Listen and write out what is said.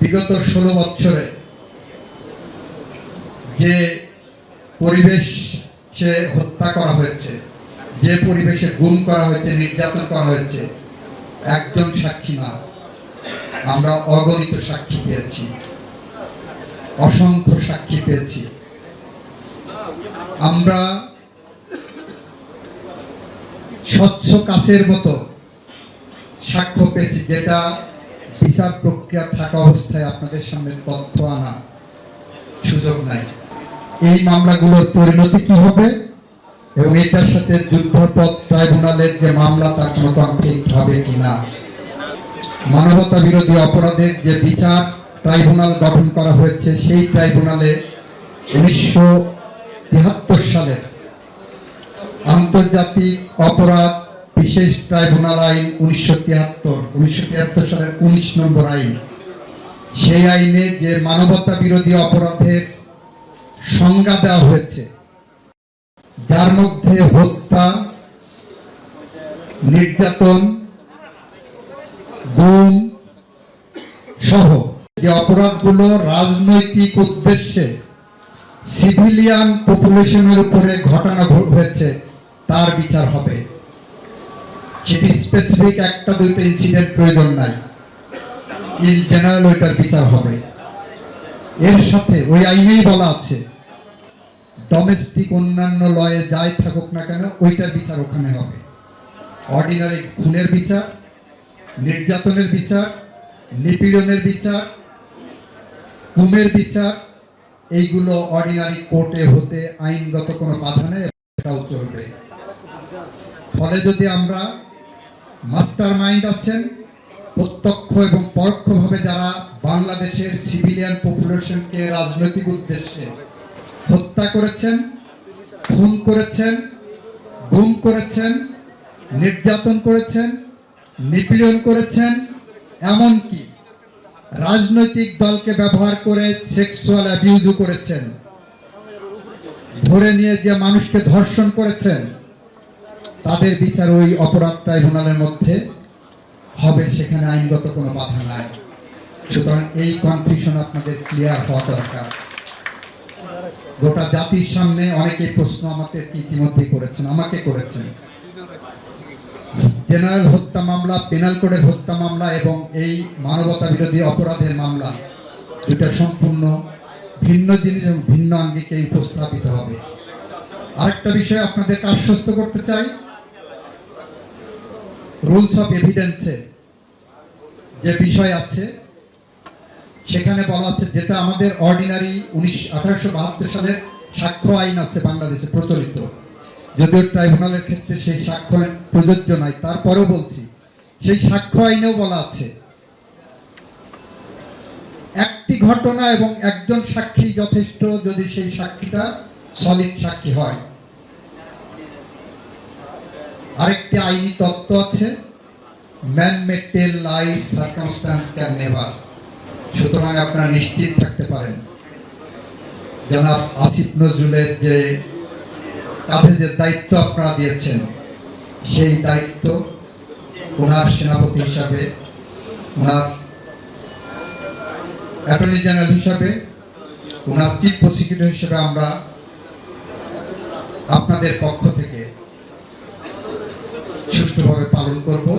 বিগত ষোলো বছরে যে পরিবেশে হত্যা করা হয়েছে, যে পরিবেশে গুম করা হয়েছে, নির্যাতন করা হয়েছে, একজন সাক্ষী না। আমরা অগণিত সাক্ষী পেয়েছি। অসংখ্য সাক্ষী পেয়েছি। আমরা স্বচ্ছ কাছের মতো সাক্ষ্য পেয়েছি, যেটা বিচার প্রক্রিয়া থাকা অবস্থায় আপনাদের সামনে তথ্য আনা সুযোগ নাই। এই মামলাগুলোর পরিণতি কি হবে? এবং এটার সাথে যুদ্ধপথ ট্রাইব্যুনালের যে মামলা, তার কোনো কনফ্লিক্ট হবে কিনা? মানবতা বিরোধী অপরাধের যে বিচার ট্রাইব্যুনাল গঠন করা হয়েছে, সেই ট্রাইব্যুনালে উনিশশো সালের আন্তর্জাতিক অপরাধ বিশেষ ট্রাইব্যুনাল আইন উনিশশো তিয়াত্তর উনিশশো তিয়াত্তর সালের উনিশ নম্বর আইন। সেই আইনে যে মানবতা বিরোধী অপরাধের সংজ্ঞা দেওয়া হয়েছে, যার মধ্যে হত্যা, নির্যাতন, গুম সহ যে অপরাধগুলো রাজনৈতিক উদ্দেশ্যে সিভিলিয়ান পপুলেশনের উপরে ঘটনা হয়েছে, তার বিচার হবে। সেটি স্পেসিফিক একটা দুইটা ইনসিডেন্ট প্রয়োজন নাই। ইন জেনারেল ওইটার বিচার হবে। এর সাথে ওই আইনেই বলা আছে ডোমেস্টিক অন্যান্য লয়ে যাই থাকুক না কেন, ওইটার বিচার ওখানে হবে। অর্ডিনারি খুনের বিচার, নির্যাতনের বিচার, নিপীড়নের বিচার গুমের বিচার, এইগুলো অর্ডিনারি কোর্টে হতে আইনগত কোনো বাধা নেই, এটাও চলবে। ফলে যদি আমরা মাস্টার মাইন্ড আছেন। প্রত্যক্ষ এবং পরোক্ষভাবে যারা বাংলাদেশের সিভিলিয়ান পপুলেশনকে রাজনৈতিক উদ্দেশ্যে হত্যা করেছেন, খুন করেছেন, গুম করেছেন, নির্যাতন করেছেন, নিপীড়ন করেছেন, এমনকি রাজনৈতিক দলকে ব্যবহার করে সেক্সুয়াল অ্যাবিউজও করেছেন। ধরে নিয়ে যে মানুষকে ধর্ষণ করেছেন তাদের বিচার ওই অপরাধ ট্রাইব্যুনালের মধ্যে হবে, সেখানে আইনগত কোনো বাধা নাই। সুতরাং এই কনফিউশন আপনাদের ক্লিয়ার হওয়া দরকার। গোটা জাতির সামনে অনেকে প্রশ্ন আমাকে ইতিমধ্যে করেছেন, আমাকে করেছেন। জেনারেল হত্যা মামলা পেনাল কোডের হত্যা মামলা এবং এই মানবতা বিরোধী অপরাধের মামলা, দুটা সম্পূর্ণ ভিন্ন জিনিস এবং ভিন্ন আঙ্গিকে উপস্থাপিত হবে। আরেকটা বিষয় আপনাদের আশ্বস্ত করতে চাই রুলস অফ এভিডেন্সে যে বিষয় আছে, সেখানে বলা আছে যেটা আমাদের অর্ডিনারি উনিশ, আঠারোশো বাহাত্তর সালের সাক্ষ্য আইন আছে বাংলাদেশে প্রচলিত। যদিও ট্রাইব্যুনালের ক্ষেত্রে সেই সাক্ষ্য আইন প্রযোজ্য নয়, তারপরেও বলছি, সেই সাক্ষ্য আইনেও বলা আছে, একটি ঘটনা এবং একজন সাক্ষী যথেষ্ট যদি সেই সাক্ষীটা সলিড সাক্ষী হয়। আরেকটি আইনি তত্ত্ব আছে man may life lie circumstance can never সুতরাং আপনারা নিশ্চিত থাকতে পারেন। জনাব আসিফ নজরুলের যে কাঁধে যে দায়িত্ব আপনারা দিয়েছেন, সেই দায়িত্ব ওনার সেনাপতি হিসাবে, ওনার অ্যাটর্নি জেনারেল হিসাবে, ওনার চিফ প্রসিকিউটর হিসেবে আমরা আপনাদের পক্ষ থেকে সুষ্ঠুভাবে পালন করব।